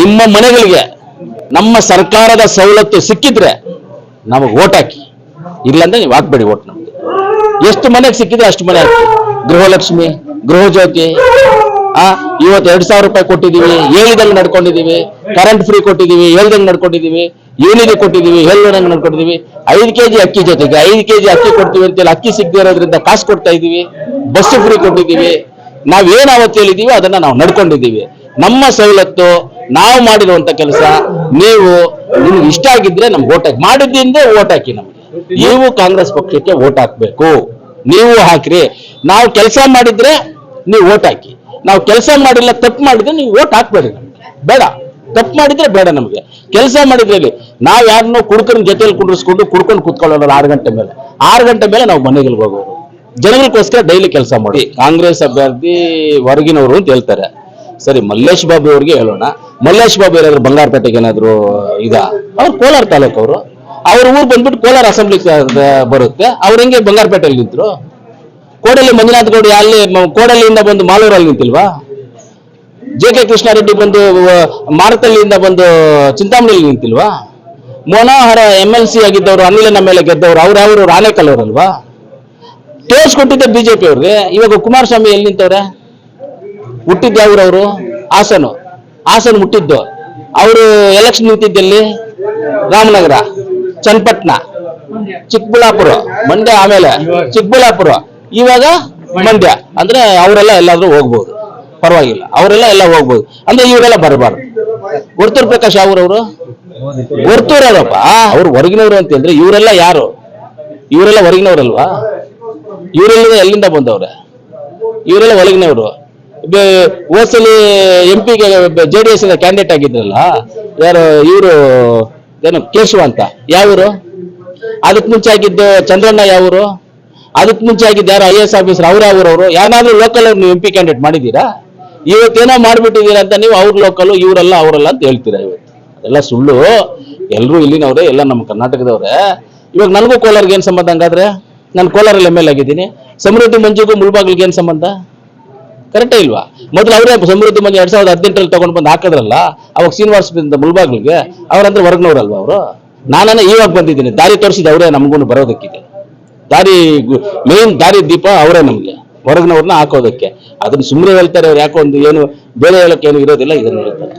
ನಿಮ್ಮ ಮನೆಗಳಿಗೆ ನಮ್ಮ ಸರ್ಕಾರದ ಸವಲತ್ತು ಸಿಕ್ಕಿದ್ರೆ ನಮಗೆ ಓಟ್ ಹಾಕಿ. ಇಲ್ಲಂದ್ರೆ ನೀವು ಹಾಕ್ಬೇಡಿ ಓಟ್ ನಮ್ಗೆ. ಎಷ್ಟು ಮನೆಗೆ ಸಿಕ್ಕಿದ್ರೆ ಅಷ್ಟು ಮನೆ ಹಾಕಿ. ಗೃಹಲಕ್ಷ್ಮಿ ಗೃಹಜ್ಯೋತಿ ಆ, ಇವತ್ತು ಎರಡ್ ಸಾವಿರ ರೂಪಾಯಿ ಕೊಟ್ಟಿದ್ದೀವಿ ಹೇಳಿದಂಗೆ ನಡ್ಕೊಂಡಿದ್ದೀವಿ ಕರೆಂಟ್ ಫ್ರೀ ಕೊಟ್ಟಿದ್ದೀವಿ ಹೇಳ್ದಂಗೆ ನಡ್ಕೊಂಡಿದ್ದೀವಿ ಏನಿದೆ ಕೊಟ್ಟಿದ್ದೀವಿ ಹೇಳ್ದಂಗೆ ನಡ್ಕೊಂಡಿದ್ದೀವಿ. ಐದು ಕೆಜಿ ಅಕ್ಕಿ ಜೊತೆಗೆ, ಐದು ಕೆಜಿ ಅಕ್ಕಿ ಕೊಡ್ತೀವಿ ಅಂತೇಳಿ ಅಕ್ಕಿ ಸಿಗದೆ ಇರೋದ್ರಿಂದ ಕಾಸು ಕೊಡ್ತಾ ಇದ್ದೀವಿ ಬಸ್ ಫ್ರೀ ಕೊಟ್ಟಿದ್ದೀವಿ. ನಾವೇನು ಅವತ್ತು ಹೇಳಿದ್ದೀವಿ ಅದನ್ನ ನಾವು ನಡ್ಕೊಂಡಿದ್ದೀವಿ. ನಮ್ಮ ಸವಲತ್ತು ನಾವು ಮಾಡಿರುವಂತ ಕೆಲಸ, ನೀವು ನಿಮ್ಗೆ ಇಷ್ಟ ಆಗಿದ್ರೆ ನಮ್ಗೆ ಓಟ್ ಹಾಕಿ. ಮಾಡಿದ್ದಿಂದ ಓಟ್ ಹಾಕಿ ನಮ್ಗೆ. ನೀವು ಕಾಂಗ್ರೆಸ್ ಪಕ್ಷಕ್ಕೆ ಓಟ್ ಹಾಕ್ಬೇಕು. ನೀವು ಹಾಕ್ರಿ. ನಾವು ಕೆಲಸ ಮಾಡಿದ್ರೆ ನೀವು ಓಟ್ ಹಾಕಿ. ನಾವು ಕೆಲಸ ಮಾಡಿಲ್ಲ, ತಪ್ಪು ಮಾಡಿದ್ರೆ ನೀವು ಓಟ್ ಹಾಕ್ಬೇಡಿ ನಮ್ಗೆ. ಬೇಡ. ತಪ್ಪು ಮಾಡಿದ್ರೆ ಬೇಡ ನಮಗೆ. ಕೆಲಸ ಮಾಡಿದ್ರಲ್ಲಿ ನಾವು ಯಾರನ್ನೋ ಕುಡ್ಕನ್ ಜೊತೆಯಲ್ಲಿ ಕುಂಡ್ರಿಸ್ಕೊಂಡು ಕುಡ್ಕೊಂಡು ಕುತ್ಕೊಳ್ಳೋಲ್ಲ ಆರು ಗಂಟೆ ಮೇಲೆ. ಆರು ಗಂಟೆ ಮೇಲೆ ನಾವು ಮನೆಗೆ ಹೋಗೋರು ಜನಗಳಿಗೋಸ್ಕರ ಡೈಲಿ ಕೆಲಸ ಮಾಡಿ. ಕಾಂಗ್ರೆಸ್ ಅಭ್ಯರ್ಥಿ ಹೊರಗಿನವರು ಅಂತ ಹೇಳ್ತಾರೆ. ಸರಿ, ಮಲ್ಲೇಶ್ ಬಾಬು ಅವ್ರಿಗೆ ಹೇಳೋಣ. ಮಲ್ಲೇಶ್ ಬಾಬು ಏನಾದ್ರು ಬಂಗಾರಪೇಟೆಗೆ ಏನಾದ್ರು ಇದ? ಅವ್ರು ಕೋಲಾರ ತಾಲೂಕು ಅವರು ಅವ್ರ ಊರು ಬಂದ್ಬಿಟ್ಟು ಕೋಲಾರ ಅಸೆಂಬ್ಲಿ ಬರುತ್ತೆ. ಅವ್ರು ಹೆಂಗೆ ಬಂಗಾರಪೇಟೆಯಲ್ಲಿ ನಿಂತರು? ಕೋಡಲ್ಲಿ ಮಂಜುನಾಥ್ ಗೌಡ ಅಲ್ಲಿ ಕೋಡಲ್ಲಿಂದ ಬಂದು ಮಾಲೂರಲ್ಲಿ ನಿಂತಿಲ್ವಾ? ಜೆ ಕೆ ಕೃಷ್ಣಾರೆಡ್ಡಿ ಬಂದು ಮಾರತಲ್ಲಿಂದ ಬಂದು ಚಿಂತಾಮಣಿಯಲ್ಲಿ ನಿಂತಿಲ್ವಾ? ಮನೋಹರ ಎಂ ಎಲ್ ಸಿ ಆಗಿದ್ದವರು, ಅನಿಲನ ಮೇಲೆ ಗೆದ್ದವರು, ಅವ್ರು ಅವರು ರಾಣೇಕಲ್ ಅವರಲ್ವಾ ತೋರಿಸ್ಕೊಟ್ಟಿದ್ದೆ ಬಿಜೆಪಿ ಅವ್ರಿಗೆ ಇವಾಗ ಕುಮಾರಸ್ವಾಮಿ ಎಲ್ಲಿ ನಿಂತವ್ರೆ? ಹುಟ್ಟಿದ್ದು ಅವರು? ಹಾಸನು. ಹಾಸನ್ ಹುಟ್ಟಿದ್ದು ಅವರು ಎಲೆಕ್ಷನ್ ನಿಂತಿದ್ದಲ್ಲಿ ರಾಮನಗರ, ಚನ್ನಪಟ್ಟಣ, ಚಿಕ್ಕಬಳ್ಳಾಪುರ, ಮಂಡ್ಯ ಆಮೇಲೆ ಚಿಕ್ಕಬಳ್ಳಾಪುರ. ಇವಾಗ ಮಂಡ್ಯ. ಅಂದ್ರೆ ಅವರೆಲ್ಲ ಎಲ್ಲಾದ್ರೂ ಹೋಗ್ಬೋದು. ಪರವಾಗಿಲ್ಲ. ಅವರೆಲ್ಲ ಎಲ್ಲ ಹೋಗ್ಬೋದು. ಅಂದ್ರೆ ಇವರೆಲ್ಲ ಬರಬಾರ್ದು. ವರ್ತೂರ್ ಪ್ರಕಾಶ್ ಅವ್ರವರು ವರ್ತೂರಪ್ಪ ಅವ್ರು ಹೊರಗಿನವರು ಅಂತಂದ್ರೆ ಇವರೆಲ್ಲ ಯಾರು? ಇವರೆಲ್ಲ ಹೊರಗಿನವ್ರಲ್ವಾ? ಇವರೆಲ್ಲ ಎಲ್ಲಿಂದ ಬಂದವ್ರೆ? ಇವರೆಲ್ಲ ಒಳಗಿನವರು. ಹೋದ್ಸಲಿ ಎಂ ಪಿಗೆ ಜೆ ಡಿ ಎಸ್ ಕ್ಯಾಂಡಿಡೇಟ್ ಆಗಿದ್ರಲ್ಲ, ಯಾರು, ಇವರು, ಏನು, ಕೇಶವ ಅಂತ. ಯಾವರು? ಅದಕ್ಕೆ ಮುಂಚೆ ಆಗಿದ್ದು ಚಂದ್ರಣ್ಣ ಯಾವರು? ಅದಕ್ಕೆ ಮುಂಚೆ ಆಗಿದ್ದು ಯಾರು ಐ ಎಸ್ ಆಫೀಸರ್ ಅವ್ರ ಅವರು? ಯಾರಾದ್ರೂ ಲೋಕಲ್ ಅವ್ರು ನೀವು ಎಂ ಪಿ ಕ್ಯಾಂಡಿಡೇಟ್ ಮಾಡಿದ್ದೀರಾ? ಇವತ್ತೇನೋ ಮಾಡ್ಬಿಟ್ಟಿದ್ದೀರಾ ಅಂತ ನೀವು ಅವ್ರ ಲೋಕಲ್ ಇವರೆಲ್ಲ ಅವರಲ್ಲ ಅಂತ ಹೇಳ್ತೀರಾ ಇವತ್ತು? ಅದೆಲ್ಲ ಸುಳ್ಳು. ಎಲ್ಲರೂ ಇಲ್ಲಿನವ್ರೆ, ಎಲ್ಲ ನಮ್ಮ ಕರ್ನಾಟಕದವ್ರೆ. ಇವಾಗ ನನಗೂ ಕೋಲಾರ್ಗೆ ಏನು ಸಂಬಂಧ ಹಂಗಾದ್ರೆ? ನಾನು ಕೋಲಾರಲ್ಲಿ ಎಂ ಎಲ್ ಆಗಿದ್ದೀನಿ. ಸಮೃದ್ಧಿ ಮಂಜುಗೂ ಮುಳ್ಬಾಗಿಲ್ಗೆ ಏನು ಸಂಬಂಧ? ಕರೆಕ್ಟೇ ಇಲ್ವಾ? ಮೊದಲು ಅವರೇ ಸಮೃದ್ಧಿ ಮನೆ ಎರಡ್ ಸಾವಿರದ ಹದಿನೆಂಟರಲ್ಲಿ ತಗೊಂಡು ಬಂದು ಹಾಕಿದ್ರಲ್ಲ, ಅವಾಗ ಶ್ರೀನಿವಾಸದಿಂದ ಮುಳ್ಬಾಗ್ಲಿಗೆ ಅವ್ರಂದ್ರೆ ಹೊರಗ್ನವ್ರಲ್ವ ಅವರು? ನಾನೇ ಇವಾಗ ಬಂದಿದ್ದೀನಿ, ದಾರಿ ತೋರಿಸಿದ ಅವರೇ ನಮಗೂ ಬರೋದಕ್ಕಿದೆ. ದಾರಿ ಮೇನ್ ದಾರಿ ದೀಪ ಅವರೇ ನಮಗೆ ಹೊರಗಿನವ್ರನ್ನ ಹಾಕೋದಕ್ಕೆ. ಅದನ್ನ ಸುಮ್ಮನೆ ಹೇಳ್ತಾರೆ ಅವ್ರು ಯಾಕೋ ಒಂದು ಏನು, ಬೇರೆ ಹೇಳಕ್ಕೆ ಏನು ಇರೋದಿಲ್ಲ, ಇದನ್ನ ಹೇಳ್ತಾರೆ.